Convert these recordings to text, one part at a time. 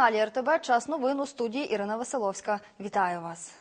На телеканалі РТБ час новин у студії Ірина Веселовська. Вітаю вас.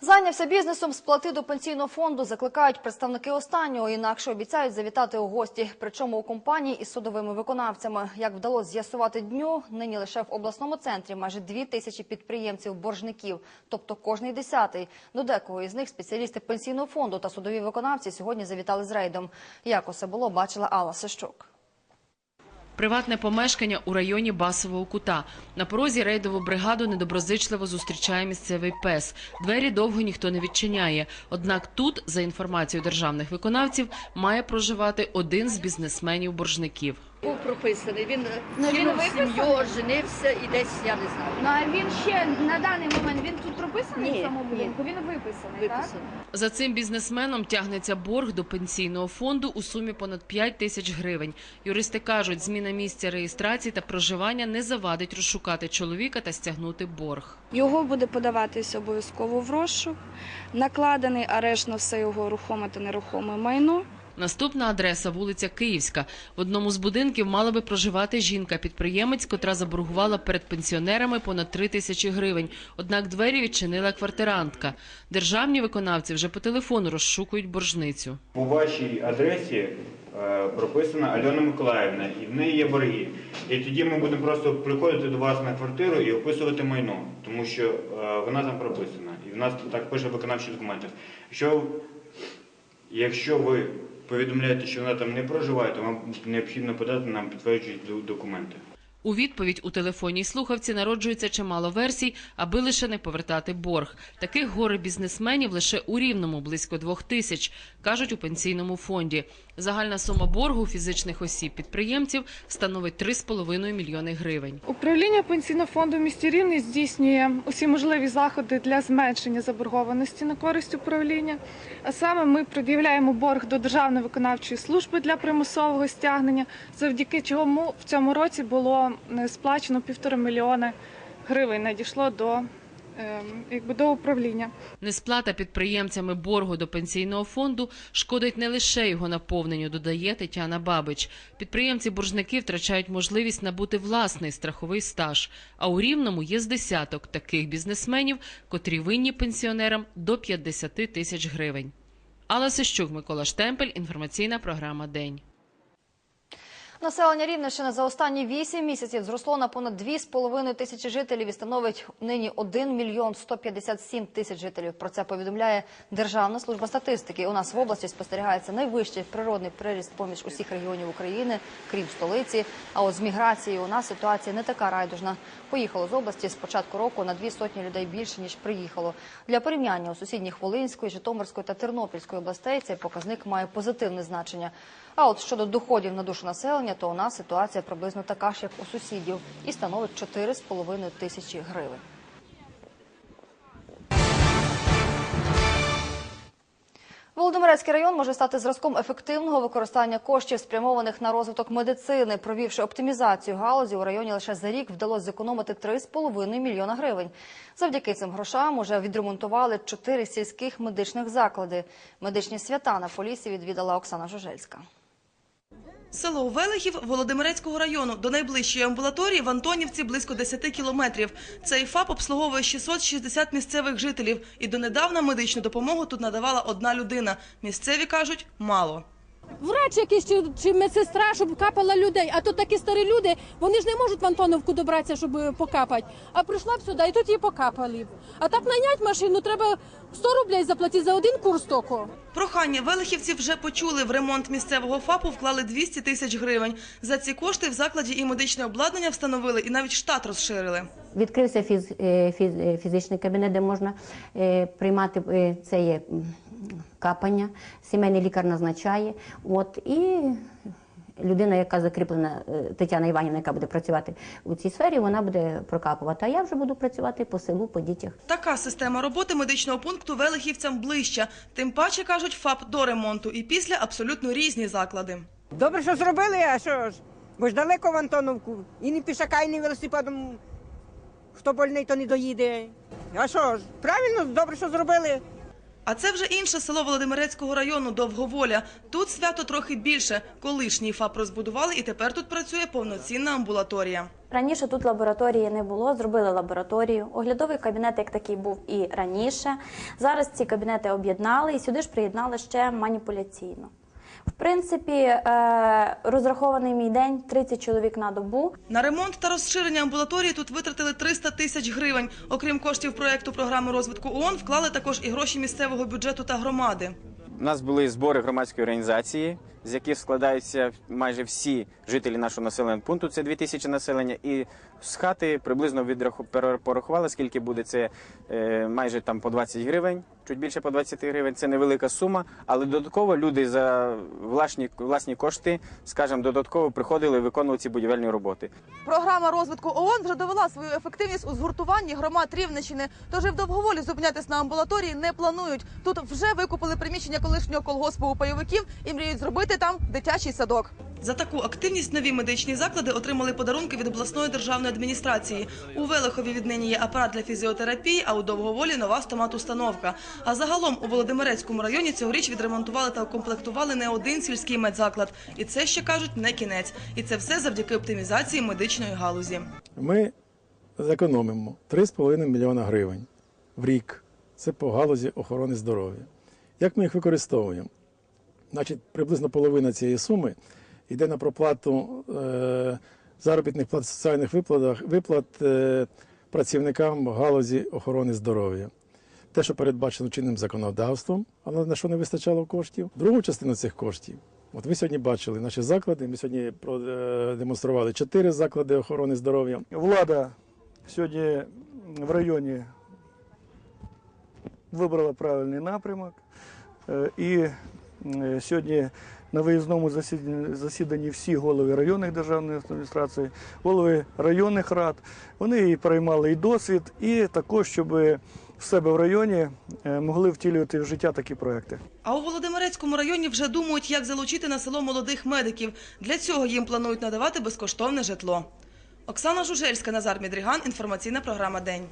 Зайнявся бізнесом, сплати до пенсійного фонду закликають представники останнього, інакше обіцяють завітати у гості. Причому у компанії із судовими виконавцями. Як вдалося з'ясувати дню, нині лише в обласному центрі майже дві тисячі підприємців-боржників, тобто кожний десятий. До декого із них спеціалісти пенсійного фонду та судові виконавці сьогодні завітали з рейдом. Як усе було, бачила Алла Сищук. Приватне помешкання у районі Басового кута. На порозі рейдову бригаду недоброзичливо зустрічає місцевий пес. Двері довго ніхто не відчиняє. Однак тут, за інформацією державних виконавців, має проживати один з бізнесменів-боржників. Був прописаний. Він Ну, він кинув виписаний? сім'ю, женився і десь я не знаю. Ну а він ще на даний момент він тут прописаний Ні, в самому ні. будинку? Він виписаний, так? Виписаний. За цим бізнесменом тягнеться борг до пенсійного фонду у сумі понад 5 тисяч гривень. Юристи кажуть, зміна місця реєстрації та проживання не завадить розшукати чоловіка та стягнути борг. Його буде подаватися обов'язково в розшук, накладений арешт на все його рухоме та нерухоме майно. Наступна адреса вулиця Київська. В одному з будинків мала би проживати жінка-підприємець, котра заборгувала перед пенсіонерами понад 3 тисячі гривень. Однак двері відчинила квартирантка. Державні виконавці вже по телефону розшукують боржницю. По вашій адресі е, прописана Альона Миколаївна, і в неї є борги. І тоді ми будемо просто приходити до вас на квартиру і описувати майно, тому що е, вона там прописана. І в нас так пише в виконавчих документах. Якщо, якщо ви повідомляєте, що вона там не проживає, то вам необхідно подати нам підтверджуючі документи. У відповідь у телефонній слухавці народжується чимало версій, аби лише не повертати борг. Таких горе бізнесменів лише у Рівному близько двох тисяч, кажуть у пенсійному фонді. Загальна сума боргу фізичних осіб підприємців становить 3,5 мільйони гривень. Управління пенсійного фонду в місті Рівне здійснює усі можливі заходи для зменшення заборгованості на користь управління. А саме ми пред'являємо борг до Державної виконавчої служби для примусового стягнення, завдяки чому в цьому році було е, сплачено півтора мільйони гривень. Надійшло до, ем, якби, до управління. Несплата підприємцями боргу до пенсійного фонду шкодить не лише його наповненню, додає Тетяна Бабич. Підприємці-боржники втрачають можливість набути власний страховий стаж. А у Рівному є з десяток таких бізнесменів, котрі винні пенсіонерам до 50 тисяч гривень. Алла Сищук, Микола Штемпель, інформаційна програма День. Населення Рівненщини за останні 8 місяців зросло на понад 2,5 тисячі жителів і становить нині 1 мільйон 157 тисяч жителів. Про це повідомляє Державна служба статистики. У нас в області спостерігається найвищий природний приріст поміж усіх регіонів України, крім столиці. А от з міграцією у нас ситуація не така райдужна. Поїхало з області з початку року на дві сотні людей більше ніж приїхало. Для порівняння у сусідніх Волинської, Житомирської та Тернопільської областей цей показник має позитивне значення. А от щодо доходів на душу населення, то у нас ситуація приблизно така ж, як у сусідів, і становить 4,5 тисячі гривень. Володимирецький район може стати зразком ефективного використання коштів, спрямованих на розвиток медицини. Провівши оптимізацію галузі, у районі лише за рік вдалося зекономити 3,5 мільйона гривень. Завдяки цим грошам уже відремонтували чотири сільських медичних заклади. Медичні свята на Полісі відвідала Оксана Жужельська. Село Велихів Володимирецького району. До найближчої амбулаторії в Антонівці близько 10 кілометрів. Цей ФАП обслуговує 660 місцевих жителів. І донедавна медичну допомогу тут надавала одна людина. Місцеві кажуть – мало. Врач якийсь чи, чи медсестра, щоб капала людей. А тут такі старі люди, вони ж не можуть в Антоновку добратися, щоб е, покапати. А прийшла б сюди, і тут її покапали. А так найняти машину треба 100 рублей заплатити за один курс току. Прохання велихівців вже почули. В ремонт місцевого ФАПу вклали 200 тисяч гривень. За ці кошти в закладі і медичне обладнання встановили, і навіть штат розширили. Відкрився фіз, е, фіз, е, фізичний кабінет, де можна приймати це є капання. Сімейний лікар назначає. От і людина, яка закріплена, е, Тетяна Іванівна, яка буде працювати у цій сфері, вона буде прокапувати. А я вже буду працювати по селу, по дітях. Така система роботи медичного пункту велихівцям ближча. Тим паче, кажуть, ФАП до ремонту і після абсолютно різні заклади. Добре, що зробили, а що ж? Бо ж далеко в Антоновку. І не пішака, і не велосипедом. Хто больний, то не доїде. А що ж? Правильно, добре, що зробили. А це вже інше село Володимирецького району Довговоля. Тут свято трохи більше. Колишній ФАП розбудували, і тепер тут працює повноцінна амбулаторія. Раніше тут лабораторії не було, зробили лабораторію. Оглядовий кабінет як такий був і раніше. Зараз ці кабінети об'єднали і сюди ж приєднали ще маніпуляційну. В принципі, е, розрахований мій день 30 чоловік на добу. На ремонт та розширення амбулаторії тут витратили 300 тисяч гривень. Окрім коштів проекту програми розвитку ООН, вклали також і гроші місцевого бюджету та громади. У нас були збори громадської організації, з яких складаються майже всі жителі нашого населеного пункту. Це 2 тисячі населення. І з хати приблизно відраху- порахували, скільки буде це е, майже там по 20 гривень, чуть більше по 20 гривень. Це невелика сума, але додатково люди за власні, власні кошти, скажімо, додатково приходили і виконували ці будівельні роботи. Програма розвитку ООН вже довела свою ефективність у згуртуванні громад Рівненщини. Тож і в довговолі зупинятись на амбулаторії не планують. Тут вже викупили приміщення колишнього колгоспу у пайовиків і мріють зробити там дитячий садок. За таку активність нові медичні заклади отримали подарунки від обласної державної адміністрації. У Велихові віднині є апарат для фізіотерапії, а у Довговолі нова стоматустановка. А загалом у Володимирецькому районі цьогоріч відремонтували та укомплектували не один сільський медзаклад. І це ще кажуть не кінець. І це все завдяки оптимізації медичної галузі. Ми зекономимо 3,5 мільйона гривень в рік. Це по галузі охорони здоров'я. Як ми їх використовуємо? Значить, приблизно половина цієї суми йде на проплату е, заробітних плат соціальних виплат, виплат е, працівникам галузі охорони здоров'я. Те, що передбачено чинним законодавством, але на що не вистачало коштів. Другу частину цих коштів. От ви сьогодні бачили наші заклади. Ми сьогодні продемонстрували чотири заклади охорони здоров'я. Влада сьогодні в районі вибрала правильний напрямок. Е, І е, сьогодні на виїзному засіданні, засіданні всі голови районних державних адміністрацій, голови районних рад, вони і приймали і досвід, і також, щоб в себе в районі е, могли втілювати в життя такі проекти. А у Володимирецькому районі вже думають, як залучити на село молодих медиків. Для цього їм планують надавати безкоштовне житло. Оксана Жужельська, Назар Мідріган. Інформаційна програма День.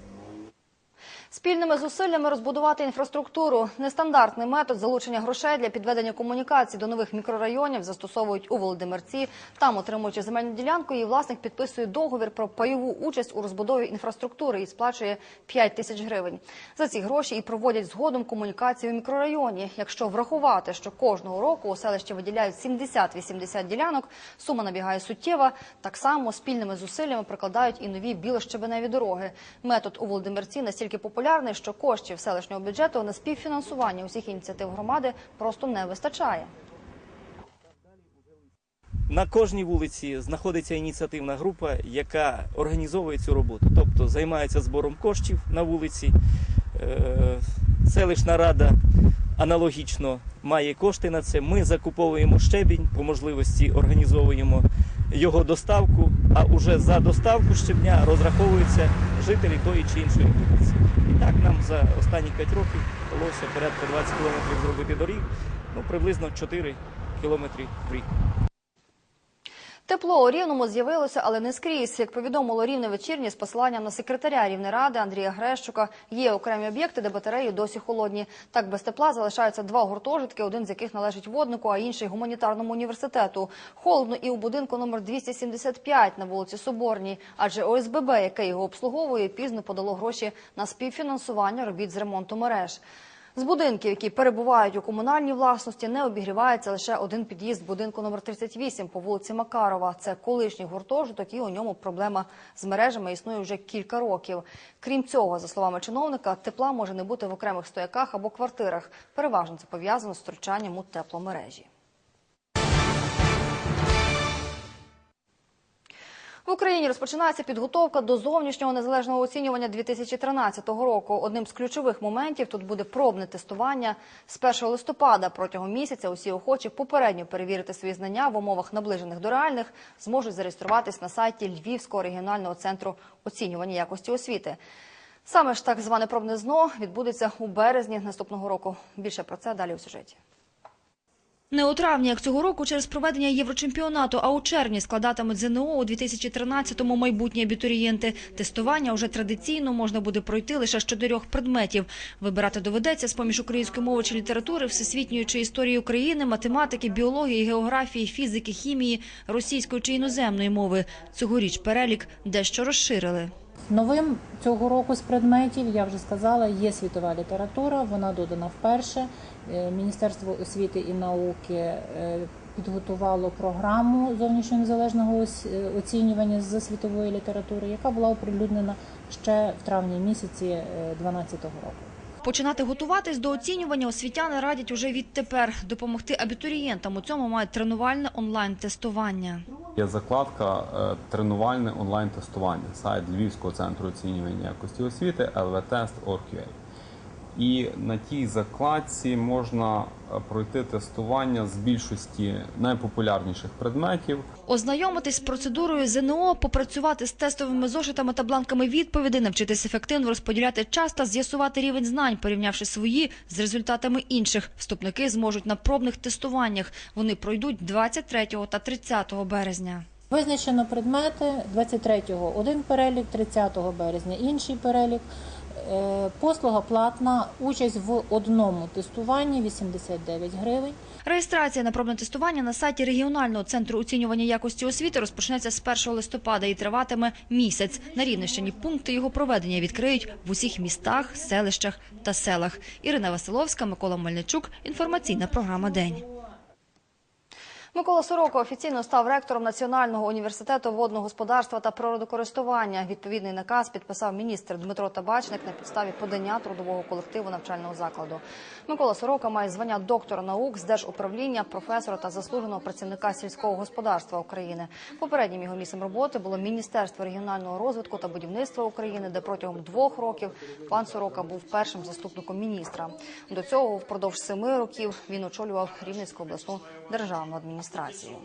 Спільними зусиллями розбудувати інфраструктуру. Нестандартний метод залучення грошей для підведення комунікацій до нових мікрорайонів застосовують у Володимирці. Там, отримуючи земельну ділянку, її власник підписує договір про пайову участь у розбудові інфраструктури і сплачує 5 тисяч гривень. За ці гроші і проводять згодом комунікації у мікрорайоні. Якщо врахувати, що кожного року у селищі виділяють 70-80 ділянок, сума набігає суттєва. Так само спільними зусиллями прикладають і нові білощебеневі дороги. Метод у Володимирці настільки популярний, що коштів селищного бюджету на співфінансування усіх ініціатив громади просто не вистачає. На кожній вулиці знаходиться ініціативна група, яка організовує цю роботу, тобто займається збором коштів на вулиці. Е, Селищна рада аналогічно має кошти на це. Ми закуповуємо щебінь, по можливості організовуємо його доставку, а уже за доставку щебня розраховуються жителі тої чи іншої вулиці. За останні 5 років вдалося порядка 20 кілометрів зробити доріг, ну приблизно 4 кілометри в рік. Тепло у Рівному з'явилося, але не скрізь. Як повідомило Рівне вечірнє з посиланням на секретаря Рівнеради Андрія Грещука, є окремі об'єкти, де батареї досі холодні. Так без тепла залишаються два гуртожитки, один з яких належить воднику, а інший гуманітарному університету. Холодно і у будинку номер 275 на вулиці Соборній, адже ОСББ, яке його обслуговує, пізно подало гроші на співфінансування робіт з ремонту мереж. З будинків, які перебувають у комунальній власності, не обігрівається лише один під'їзд будинку номер 38 по вулиці Макарова. Це колишній гуртожиток, і у ньому проблема з мережами існує вже кілька років. Крім цього, за словами чиновника, тепла може не бути в окремих стояках або квартирах. Переважно це пов'язано з втручанням у тепломережі. В Україні розпочинається підготовка до зовнішнього незалежного оцінювання 2013 року. Одним з ключових моментів тут буде пробне тестування з 1 листопада. Протягом місяця усі охочі попередньо перевірити свої знання в умовах наближених до реальних зможуть зареєструватись на сайті Львівського регіонального центру оцінювання якості освіти. Саме ж так зване пробне ЗНО відбудеться у березні наступного року. Більше про це далі у сюжеті. Не у травні, як цього року, через проведення Єврочемпіонату, а у червні складатимуть ЗНО у 2013-му майбутні абітурієнти. Тестування вже традиційно можна буде пройти лише з чотирьох предметів. Вибирати доведеться з-поміж української мови чи літератури, всесвітньої чи історії України, математики, біології, географії, фізики, хімії, російської чи іноземної мови. Цьогоріч перелік дещо розширили. Новим цього року з предметів, я вже сказала, є світова література, вона додана вперше. Е, Міністерство освіти і науки е, підготувало програму зовнішнього незалежного е, оцінювання з світової літератури, яка була оприлюднена ще в травні місяці 2012 року. Починати готуватись до оцінювання освітяни радять уже відтепер. Допомогти абітурієнтам у цьому мають тренувальне онлайн-тестування. Є закладка е, тренувальне онлайн-тестування, сайт Львівського центру оцінювання якості освіти lvtest.org.ua. І на тій закладці можна е, пройти тестування з більшості найпопулярніших предметів. Ознайомитись з процедурою ЗНО, попрацювати з тестовими зошитами та бланками відповідей, навчитись ефективно розподіляти час та з'ясувати рівень знань, порівнявши свої з результатами інших. Вступники зможуть на пробних тестуваннях. Вони пройдуть 23 та 30 березня. Визначено предмети 23-го один перелік, 30 березня інший перелік. Е, Послуга платна, участь в одному тестуванні 89 гривень. Реєстрація на пробне тестування на сайті регіонального центру оцінювання якості освіти розпочнеться з 1 листопада і триватиме місяць. На Рівненщині пункти його проведення відкриють в усіх містах, селищах та селах. Ірина Василовська, Микола Мельничук. Інформаційна програма День. Микола Сорока офіційно став ректором Національного університету водного господарства та природокористування. Відповідний наказ підписав міністр Дмитро Табачник на підставі подання трудового колективу навчального закладу. Микола Сорока має звання доктора наук з держуправління, професора та заслуженого працівника сільського господарства України. Попереднім його місцем роботи було Міністерство регіонального розвитку та будівництва України, де протягом двох років пан Сорока був першим заступником міністра. До цього впродовж семи років він очолював Рівненську обласну державну адміністрацію демонстрацію.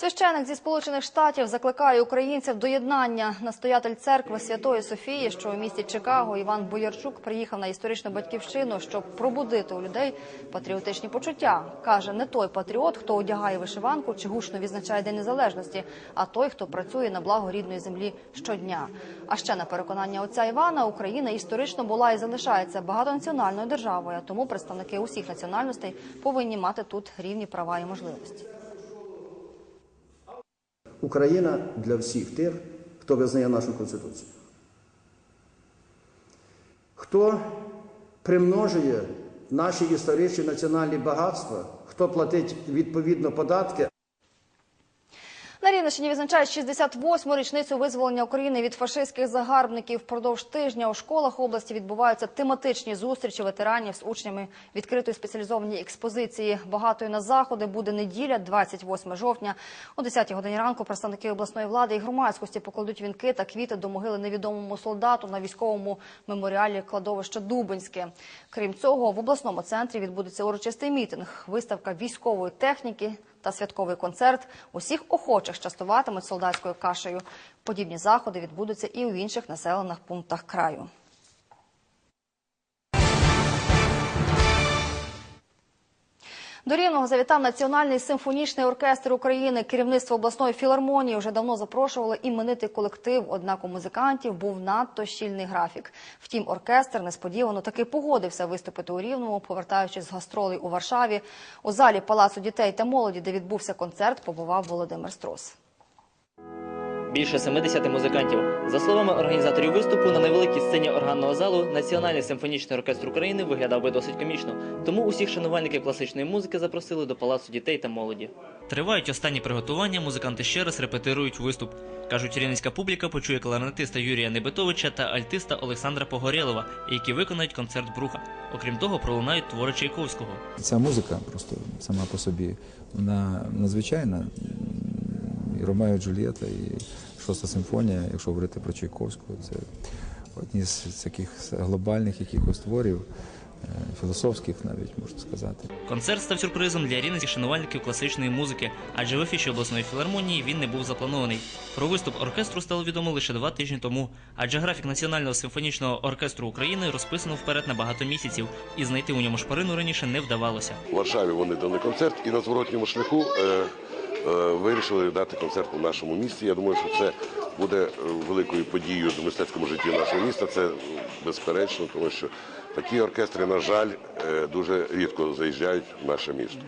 Священик зі Сполучених Штатів закликає українців до єднання. Настоятель церкви Святої Софії, що у місті Чикаго, Іван Боярчук приїхав на історичну батьківщину, щоб пробудити у людей патріотичні почуття. каже, не той патріот, хто одягає вишиванку чи гучно відзначає День Незалежності, а той, хто працює на благо рідної землі щодня. А ще на переконання отця Івана, Україна історично була і залишається багатонаціональною державою. Тому представники усіх національностей повинні мати тут рівні права і можливості. Україна для всіх тих, хто визнає нашу Конституцію. Хто примножує наші історичні національні багатства, хто платить відповідно податки, На Рівненщині відзначають 68-му річницю визволення України від фашистських загарбників. Впродовж тижня у школах області відбуваються тематичні зустрічі ветеранів з учнями відкритої спеціалізованої експозиції. Багатою на заходи буде неділя, 28 жовтня. О 10 годині ранку представники обласної влади і громадськості покладуть вінки та квіти до могили невідомому солдату на військовому меморіалі кладовища Дубинське. Крім цього, в обласному центрі відбудеться урочистий мітинг, виставка військової техніки та святковий концерт. Усіх охочих частуватимуть солдатською кашею. Подібні заходи відбудуться і у інших населених пунктах краю. До Рівного завітав Національний симфонічний оркестр України. Керівництво обласної філармонії вже давно запрошувало іменитий колектив, однак у музикантів був надто щільний графік. Втім, оркестр несподівано таки погодився виступити у Рівному, повертаючись з гастролей у Варшаві. У залі Палацу дітей та молоді, де відбувся концерт, побував Володимир Струс. Більше 70 музикантів. За словами організаторів виступу, на невеликій сцені органного залу Національний симфонічний оркестр України виглядав би досить комічно. Тому усіх шанувальників класичної музики запросили до палацу дітей та молоді. Тривають останні приготування. Музиканти ще раз репетирують виступ. кажуть, рівненська публіка почує кларнетиста Юрія Небитовича та альтиста Олександра Погорєлова, які виконають концерт Бруха. Окрім того, пролунають твори Чайковського. Ця музика просто сама по собі вона надзвичайна. І Ромео і Джульєта, і шоста симфонія, якщо говорити про Чайковського, це одні з таких глобальних якихось творів. філософських, навіть можна сказати. Концерт став сюрпризом для рівненських шанувальників класичної музики, адже в ефіші обласної філармонії він не був запланований. Про виступ оркестру стало відомо лише два тижні тому, адже графік Національного симфонічного оркестру України розписано вперед на багато місяців, і знайти у ньому шпарину раніше не вдавалося. В Варшаві вони дали концерт і на зворотньому шляху е, е, вирішили дати концерт у нашому місті. Я думаю, що це буде е, великою подією в мистецькому житті нашого міста. Це е, безперечно, тому що такі оркестри, на жаль, е, дуже рідко заїжджають в наше місто.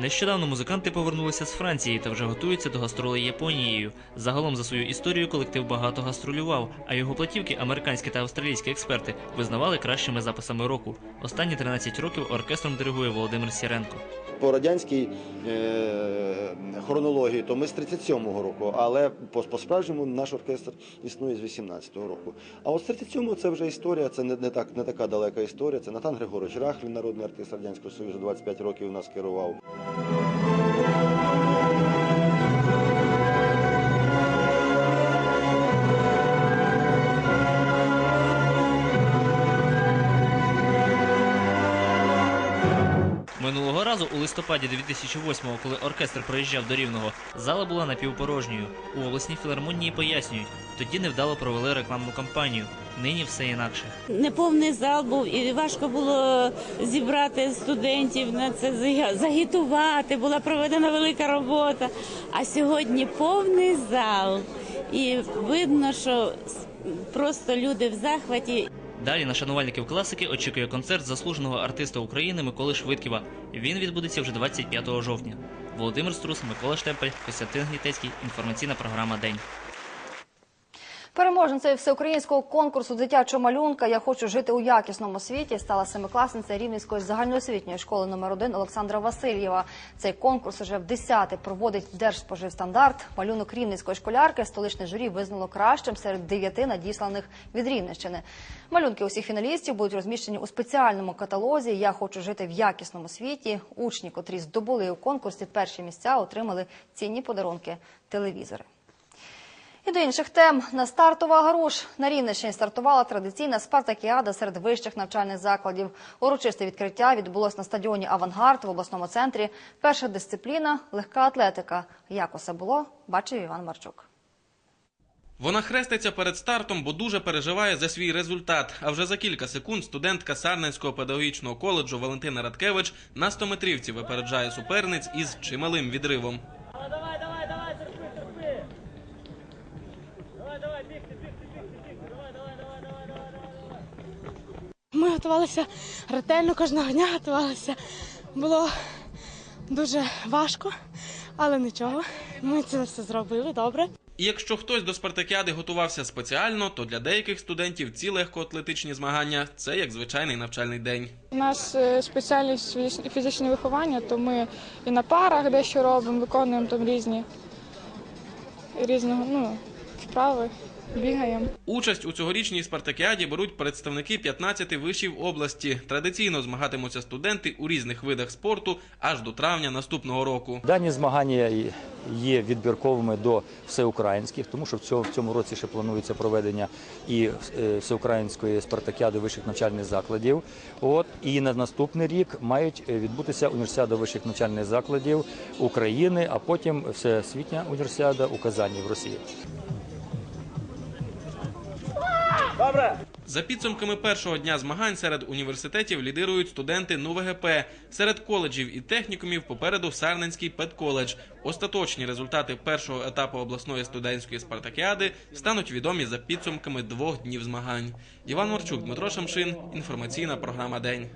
Нещодавно музиканти повернулися з Франції та вже готуються до гастролей Японією. Загалом за свою історію колектив багато гастролював, а його платівки американські та австралійські експерти визнавали кращими записами року. Останні 13 років оркестром диригує Володимир Сіренко. По радянській е, хронології, то ми з 37-го року, але по, справжньому наш оркестр існує з 18-го року. А от з 37-го це вже історія, це не, не, так, не така далека історія. Це Натан Григорович Рахлін, народний артист Радянського Союзу, 25 років нас керував. Минулого разу у листопаді 2008-го, коли оркестр приїжджав до Рівного, зала була напівпорожньою. У обласній філармонії пояснюють, тоді невдало провели рекламну кампанію. Нині все інакше. Неповний зал був і важко було зібрати студентів на це загітувати. Була проведена велика робота. А сьогодні повний зал, і видно, що просто люди в захваті. Далі на шанувальників класики очікує концерт заслуженого артиста України Миколи Швидківа. Він відбудеться вже 25 жовтня. Володимир Струс, Микола Штемпель, Костянтин Гнітецький. Інформаційна програма День. Переможницею всеукраїнського конкурсу дитячого малюнка Я хочу жити у якісному світі стала семикласниця Рівненської загальноосвітньої школи номер 1 Олександра Васильєва. Цей конкурс уже в 10-те проводить Держспоживстандарт. Малюнок рівненської школярки столичне журі визнало кращим серед дев'яти надісланих від Рівненщини. Малюнки усіх фіналістів будуть розміщені у спеціальному каталозі Я хочу жити в якісному світі. Учні, котрі здобули у конкурсі перші місця, отримали цінні подарунки телевізори. І до інших тем на стартова гаруш на Рівненщині стартувала традиційна спартакіада серед вищих навчальних закладів. Урочисте відкриття відбулось на стадіоні Авангард в обласному центрі. Перша дисципліна легка атлетика. Як усе було, бачив Іван Марчук. Вона хреститься перед стартом, бо дуже переживає за свій результат. А вже за кілька секунд студентка Сарненського педагогічного коледжу Валентина Радкевич на 100-метрівці випереджає суперниць із чималим відривом. Ми готувалися ретельно кожного дня готувалися. Було дуже важко, але нічого. Ми це все зробили добре. І якщо хтось до спартакіади готувався спеціально, то для деяких студентів ці легкоатлетичні змагання це як звичайний навчальний день. У нас е, спеціальність фізичне виховання, то ми і на парах дещо робимо, виконуємо там різні, різного, ну, вправи, бігаємо. Участь у цьогорічній спартакіаді беруть представники 15 вишів області. Традиційно змагатимуться студенти у різних видах спорту аж до травня наступного року. Дані змагання є відбірковими до всеукраїнських, тому що в цьому, в цьому році ще планується проведення і е, всеукраїнської спартакіади вищих навчальних закладів. От і на наступний рік мають е, відбутися універсіада вищих навчальних закладів України, а потім всесвітня універсіада у Казані в Росії. За підсумками першого дня змагань серед університетів лідирують студенти НУВГП. Серед коледжів і технікумів попереду Сарненський педколедж. Остаточні результати першого етапу обласної студентської спартакіади стануть відомі за підсумками двох днів змагань. Іван Марчук, Дмитро Шамшин. Інформаційна програма День.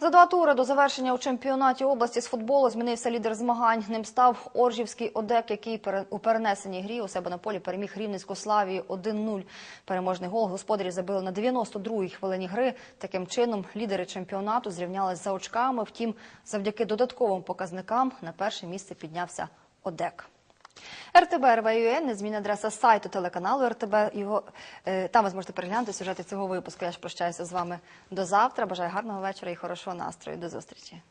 За два тури до завершення у чемпіонаті області з футболу змінився лідер змагань. Ним став Оржівський ОДЕК, який у перенесеній грі у себе на полі переміг Рівненську Славію 1-0. Переможний гол господарі забили на 92-й хвилині гри. Таким чином лідери чемпіонату зрівнялись за очками. Втім, завдяки додатковим показникам на перше місце піднявся ОДЕК. РТБ РВЮН, незмінна адреса сайту телеканалу РТБ. Його е, там ви зможете переглянути сюжети цього випуску. Я ж прощаюся з вами до завтра. Бажаю гарного вечора і хорошого настрою. До зустрічі.